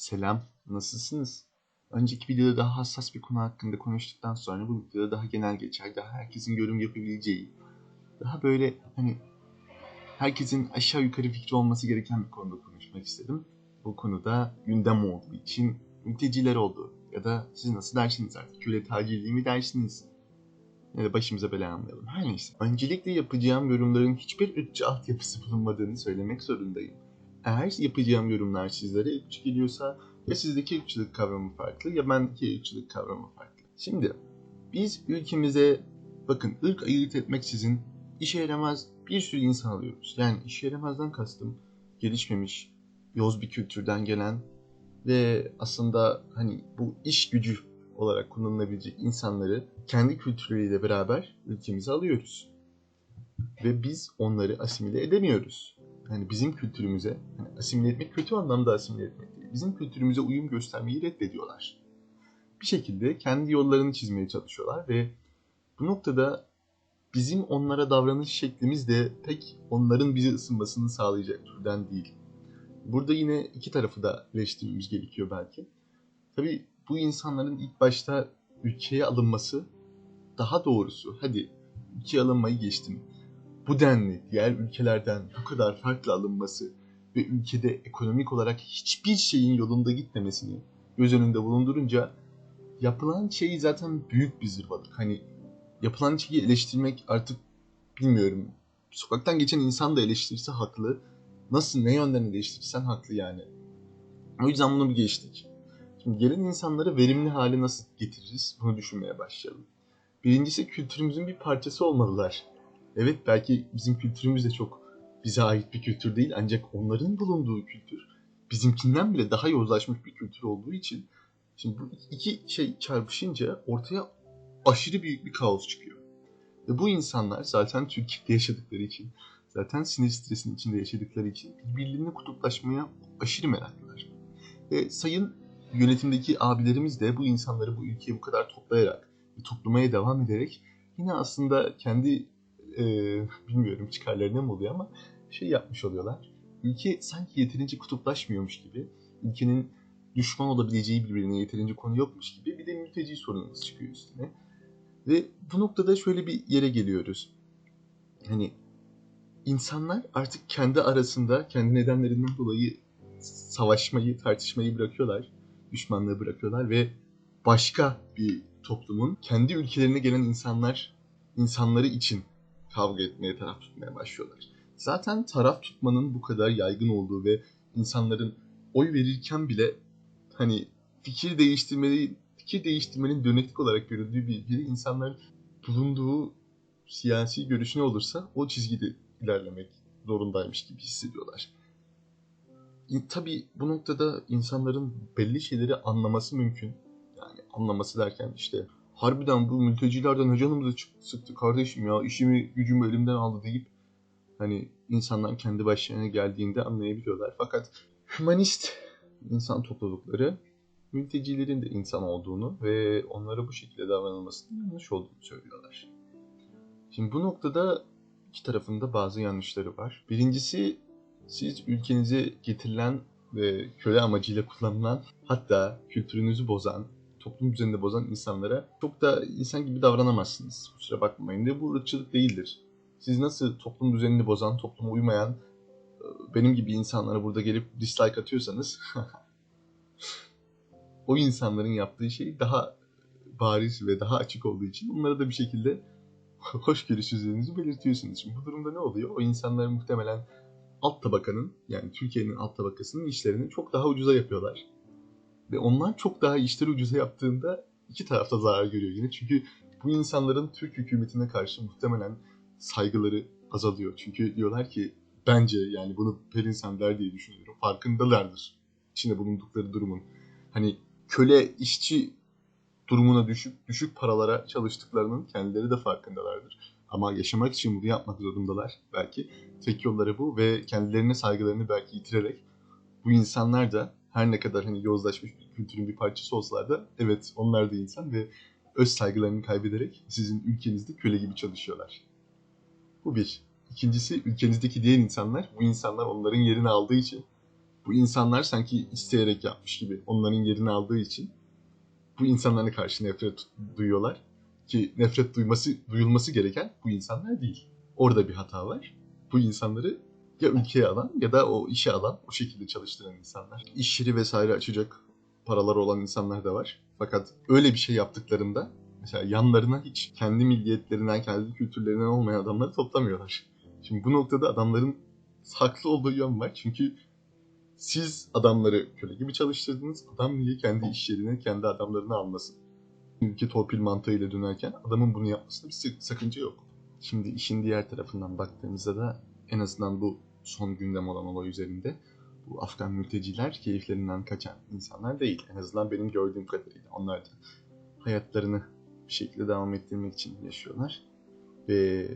Selam, nasılsınız? Önceki videoda daha hassas bir konu hakkında konuştuktan sonra bu videoda daha genel geçer, daha herkesin yorum yapabileceği, daha böyle hani herkesin aşağı yukarı fikri olması gereken bir konuda konuşmak istedim. Bu konuda gündem olduğu için mülteciler oldu ya da siz nasıl dersiniz artık köle tacirliği mi dersiniz? Ya da başımıza bela almayalım. Her neyse. Öncelikle yapacağım yorumların hiçbir ırkçı altyapısı bulunmadığını söylemek zorundayım. Eğer yapacağım yorumlar sizlere ırkçı geliyorsa ya sizdeki ırkçılık kavramı farklı ya bendeki ırkçılık kavramı farklı. Şimdi biz ülkemize bakın ırk ayırt etmeksizin işe yaramaz bir sürü insan alıyoruz. Yani işe yaramazdan kastım gelişmemiş, yoz bir kültürden gelen ve aslında hani bu iş gücü olarak kullanılabilecek insanları kendi kültürleriyle beraber ülkemize alıyoruz. Ve biz onları asimile edemiyoruz. Yani bizim kültürümüze, hani asimile etmek kötü anlamda asimile etmek değil. Bizim kültürümüze uyum göstermeyi reddediyorlar. Bir şekilde kendi yollarını çizmeye çalışıyorlar ve bu noktada bizim onlara davranış şeklimiz de pek onların bizi ısınmasını sağlayacak türden değil. Burada yine iki tarafı da eleştirmemiz gerekiyor belki. Tabii bu insanların ilk başta ülkeye alınması daha doğrusu hadi ülkeye alınmayı geçtim. Bu denli diğer ülkelerden bu kadar farklı alınması ve ülkede ekonomik olarak hiçbir şeyin yolunda gitmemesini göz önünde bulundurunca yapılan şey zaten büyük bir zırvalık. Hani yapılan şeyi eleştirmek artık bilmiyorum. Sokaktan geçen insan da eleştirirse haklı. Nasıl ne yönden eleştirirsen haklı yani. O yüzden bunu bir geçtik. Şimdi gelen insanları verimli hale nasıl getiririz? Bunu düşünmeye başlayalım. Birincisi kültürümüzün bir parçası olmalılar. Evet belki bizim kültürümüz de çok bize ait bir kültür değil ancak onların bulunduğu kültür bizimkinden bile daha yozlaşmış bir kültür olduğu için şimdi bu iki şey çarpışınca ortaya aşırı büyük bir kaos çıkıyor. Ve bu insanlar zaten Türkiye'de yaşadıkları için, zaten sinir stresinin içinde yaşadıkları için birbirlerine kutuplaşmaya aşırı meraklılar. Ve sayın yönetimdeki abilerimiz de bu insanları bu ülkeye bu kadar toplayarak toplamaya devam ederek yine aslında kendi e, bilmiyorum çıkarlarına mı oluyor ama şey yapmış oluyorlar. Ülke sanki yeterince kutuplaşmıyormuş gibi, ülkenin düşman olabileceği birbirine yeterince konu yokmuş gibi bir de mülteci sorunumuz çıkıyor üstüne. Ve bu noktada şöyle bir yere geliyoruz. Hani insanlar artık kendi arasında, kendi nedenlerinden dolayı savaşmayı, tartışmayı bırakıyorlar. Düşmanlığı bırakıyorlar ve başka bir toplumun kendi ülkelerine gelen insanlar insanları için kavga etmeye, taraf tutmaya başlıyorlar. Zaten taraf tutmanın bu kadar yaygın olduğu ve insanların oy verirken bile hani fikir değiştirmeyi fikir değiştirmenin döneklik olarak görüldüğü bir ülkede insanlar bulunduğu siyasi görüşü ne olursa o çizgide ilerlemek zorundaymış gibi hissediyorlar. Tabii bu noktada insanların belli şeyleri anlaması mümkün. Yani anlaması derken işte harbiden bu mültecilerden canımızı sıktı kardeşim ya işimi gücümü elimden aldı deyip hani insanlar kendi başlarına geldiğinde anlayabiliyorlar. Fakat humanist insan toplulukları mültecilerin de insan olduğunu ve onlara bu şekilde davranılmasının yanlış olduğunu söylüyorlar. Şimdi bu noktada iki tarafında bazı yanlışları var. Birincisi siz ülkenize getirilen ve köle amacıyla kullanılan hatta kültürünüzü bozan, toplum düzenini bozan insanlara çok da insan gibi davranamazsınız. Kusura bakmayın de bu ırkçılık değildir. Siz nasıl toplum düzenini bozan, topluma uymayan benim gibi insanlara burada gelip dislike atıyorsanız o insanların yaptığı şey daha bariz ve daha açık olduğu için onlara da bir şekilde hoşgörü sözlerinizi belirtiyorsunuz. Şimdi bu durumda ne oluyor? O insanlar muhtemelen alt tabakanın yani Türkiye'nin alt tabakasının işlerini çok daha ucuza yapıyorlar. Ve onlar çok daha işleri ucuza yaptığında iki tarafta zarar görüyor yine. Çünkü bu insanların Türk hükümetine karşı muhtemelen saygıları azalıyor. Çünkü diyorlar ki bence yani bunu Pelin der diye düşünüyorum. Farkındalardır içinde bulundukları durumun. Hani köle işçi durumuna düşük düşük paralara çalıştıklarının kendileri de farkındalardır. Ama yaşamak için bunu yapmak zorundalar belki. Tek yolları bu ve kendilerine saygılarını belki yitirerek bu insanlar da her ne kadar hani yozlaşmış bir kültürün bir parçası olsalar da evet onlar da insan ve öz saygılarını kaybederek sizin ülkenizde köle gibi çalışıyorlar. Bu bir. İkincisi ülkenizdeki diğer insanlar bu insanlar onların yerini aldığı için bu insanlar sanki isteyerek yapmış gibi. Onların yerini aldığı için bu insanlara karşı nefret duyuyorlar. Ki nefret duyması, duyulması gereken bu insanlar değil. Orada bir hata var. Bu insanları ya ülkeye alan ya da o işe alan, o şekilde çalıştıran insanlar. İş yeri vesaire açacak paralar olan insanlar da var. Fakat öyle bir şey yaptıklarında mesela yanlarına hiç kendi milliyetlerinden, kendi kültürlerinden olmayan adamları toplamıyorlar. Şimdi bu noktada adamların haklı olduğu yön var. Çünkü siz adamları köle gibi çalıştırdınız. Adam niye kendi iş yerine kendi adamlarını almasın? Ülke torpil mantığıyla dönerken adamın bunu yapmasında bir sakınca yok. Şimdi işin diğer tarafından baktığımızda da en azından bu son gündem olan olay üzerinde bu Afgan mülteciler keyiflerinden kaçan insanlar değil. En azından benim gördüğüm kadarıyla. Onlar da hayatlarını bir şekilde devam ettirmek için yaşıyorlar. Ve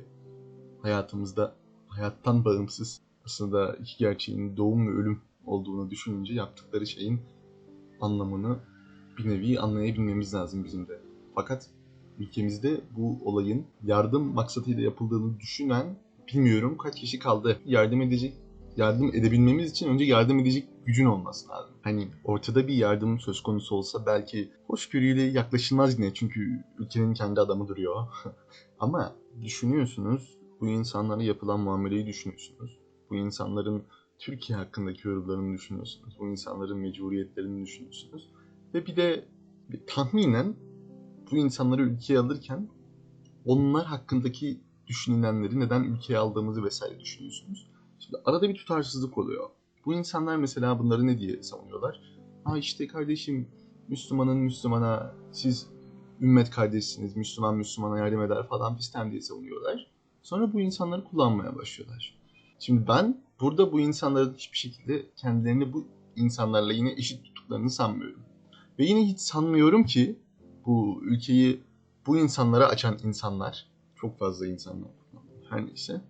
hayatımızda hayattan bağımsız aslında iki gerçeğin doğum ve ölüm olduğunu düşününce yaptıkları şeyin anlamını bir nevi anlayabilmemiz lazım bizim de. Fakat ülkemizde bu olayın yardım maksatıyla yapıldığını düşünen bilmiyorum kaç kişi kaldı. Yardım edecek yardım edebilmemiz için önce yardım edecek gücün olması lazım. Hani ortada bir yardım söz konusu olsa belki hoşgörüyle yaklaşılmaz yine çünkü ülkenin kendi adamı duruyor. Ama düşünüyorsunuz bu insanlara yapılan muameleyi düşünüyorsunuz. Bu insanların Türkiye hakkındaki yorumlarını düşünüyorsunuz. Bu insanların mecburiyetlerini düşünüyorsunuz. Ve bir de tahminen bu insanları ülkeye alırken onlar hakkındaki düşünülenleri neden ülkeye aldığımızı vesaire düşünüyorsunuz. Şimdi arada bir tutarsızlık oluyor. Bu insanlar mesela bunları ne diye savunuyorlar? Ha işte kardeşim Müslümanın Müslümana siz ümmet kardeşsiniz, Müslüman Müslümana yardım eder falan fistem diye savunuyorlar. Sonra bu insanları kullanmaya başlıyorlar. Şimdi ben burada bu insanların hiçbir şekilde kendilerini bu insanlarla yine eşit tuttuklarını sanmıyorum. Ve yine hiç sanmıyorum ki bu ülkeyi bu insanlara açan insanlar, çok fazla insanlar her neyse,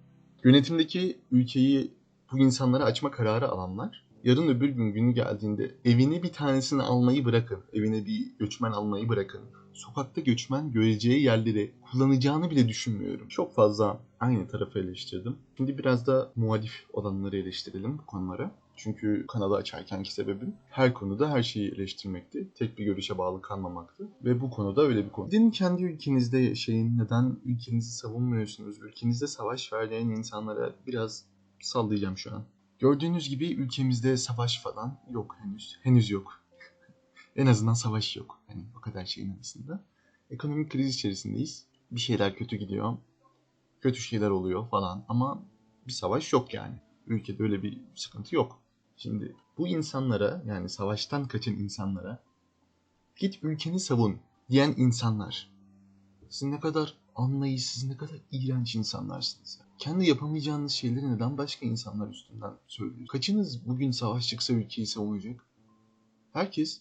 yönetimdeki ülkeyi bu insanlara açma kararı alanlar, yarın öbür gün günü geldiğinde evine bir tanesini almayı bırakın, evine bir göçmen almayı bırakın, sokakta göçmen göreceği yerleri kullanacağını bile düşünmüyorum. Çok fazla aynı tarafı eleştirdim. Şimdi biraz da muhalif olanları eleştirelim bu konulara. Çünkü kanalı açarkenki sebebim her konuda her şeyi eleştirmekti. Tek bir görüşe bağlı kalmamaktı. Ve bu konuda öyle bir konu. Gidin kendi ülkenizde yaşayın. Neden ülkenizi savunmuyorsunuz? Ülkenizde savaş verdiğin insanlara biraz sallayacağım şu an. Gördüğünüz gibi ülkemizde savaş falan yok henüz. Henüz yok. en azından savaş yok. Hani o kadar şeyin arasında. Ekonomik kriz içerisindeyiz. Bir şeyler kötü gidiyor. Kötü şeyler oluyor falan ama bir savaş yok yani. Ülkede öyle bir sıkıntı yok. Şimdi bu insanlara yani savaştan kaçan insanlara git ülkeni savun diyen insanlar siz ne kadar anlayışsız, ne kadar iğrenç insanlarsınız. Kendi yapamayacağınız şeyleri neden başka insanlar üstünden söylüyorsunuz? Kaçınız bugün savaş çıksa ülkeyi savunacak? Herkes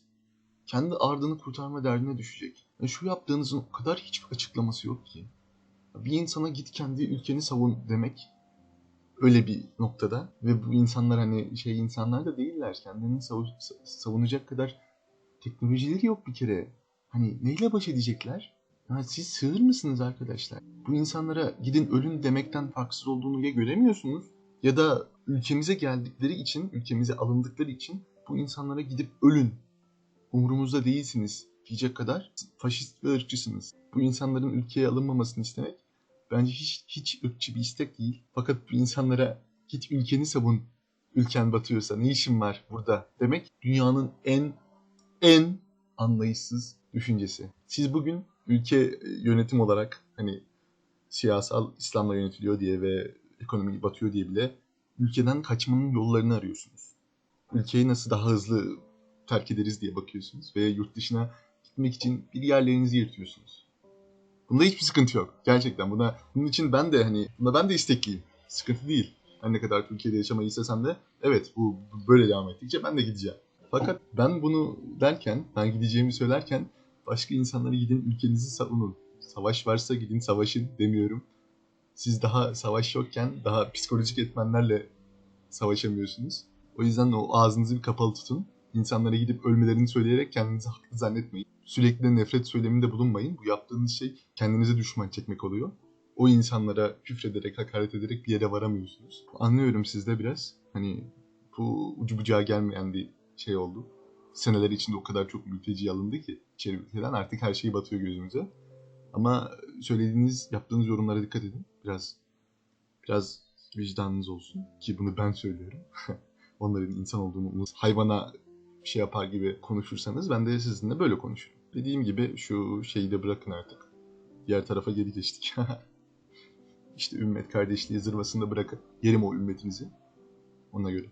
kendi ardını kurtarma derdine düşecek. Yani şu yaptığınızın o kadar hiçbir açıklaması yok ki. Bir insana git kendi ülkeni savun demek öyle bir noktada ve bu insanlar hani şey insanlar da değiller. Kendilerini savunacak kadar teknolojileri yok bir kere. Hani neyle baş edecekler? Ya siz sığır mısınız arkadaşlar? Bu insanlara gidin ölün demekten farksız olduğunu ya göremiyorsunuz ya da ülkemize geldikleri için, ülkemize alındıkları için bu insanlara gidip ölün. Umurumuzda değilsiniz diyecek kadar faşist ve ırkçısınız. Bu insanların ülkeye alınmamasını istemek bence hiç hiç ırkçı bir istek değil. Fakat bu insanlara git ülkeni savun, ülken batıyorsa ne işin var burada demek dünyanın en en anlayışsız düşüncesi. Siz bugün ülke yönetim olarak hani siyasal İslam'la yönetiliyor diye ve ekonomi batıyor diye bile ülkeden kaçmanın yollarını arıyorsunuz. Ülkeyi nasıl daha hızlı terk ederiz diye bakıyorsunuz ve yurt dışına gitmek için bir yerlerinizi yırtıyorsunuz. Bunda hiçbir sıkıntı yok. Gerçekten buna bunun için ben de hani buna ben de istekliyim. Sıkıntı değil. Her ne kadar Türkiye'de yaşamayı istesem de evet bu böyle devam ettikçe ben de gideceğim. Fakat ben bunu derken, ben gideceğimi söylerken başka insanlara gidin ülkenizi savunun. Savaş varsa gidin savaşın demiyorum. Siz daha savaş yokken daha psikolojik etmenlerle savaşamıyorsunuz. O yüzden o ağzınızı bir kapalı tutun. İnsanlara gidip ölmelerini söyleyerek kendinizi haklı zannetmeyin. Sürekli nefret söyleminde bulunmayın. Bu yaptığınız şey kendinize düşman çekmek oluyor. O insanlara küfrederek, hakaret ederek bir yere varamıyorsunuz. Anlıyorum sizde biraz. Hani bu ucu bucağı gelmeyen bir şey oldu. Seneler içinde o kadar çok mülteci alındı ki içeri ülkeden artık her şey batıyor gözümüze. Ama söylediğiniz, yaptığınız yorumlara dikkat edin. Biraz biraz vicdanınız olsun ki bunu ben söylüyorum. Onların insan olduğunu. Hayvana şey yapar gibi konuşursanız ben de sizinle böyle konuşurum. Dediğim gibi şu şeyi de bırakın artık. Diğer tarafa geri geçtik. işte ümmet kardeşliği zırvasında bırakın. Yerim o ümmetinizi. Ona göre.